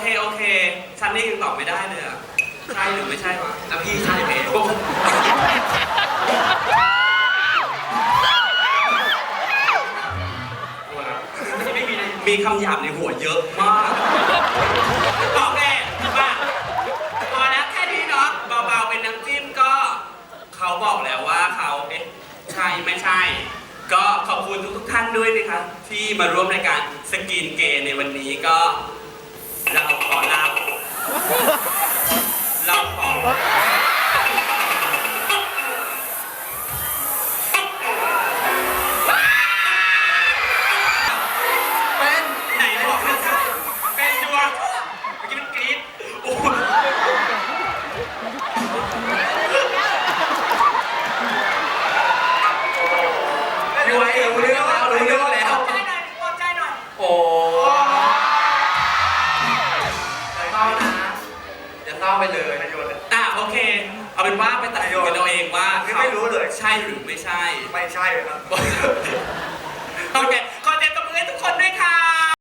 เคโอเคฉันนี่ยังตอบไม่ได้เลยอะใช่หรือไม่ใช่วะแล้วพี่ใช่เพจไม่มีมีคำหยาบในหัวเยอะมากโอเคมาพอแล้วแค่นี้เนาะเบาๆเป็นน้ำจิ้มก็ เขาบอกแล้วว่าเขาเอ๊ะใช่ไม่ใช่ ก็ขอบคุณทุกๆท่านด้วยนะครับที่มาร่วมรายการสกินเกย์ในวันนี้ก็ พี่ไว้รู้เรื่องแล้วรู้เรื่องแล้วใจหน่อยปลอบใจหน่อยโอ้เศร้านะอย่าเศร้าไปเลยนายโยนอะโอเค เอาเป็นว่าไปตัดสินกันเอาเองว่าไม่รู้เลย ใช่หรือไม่ใช่ ไม่ใช่ครับ โอเค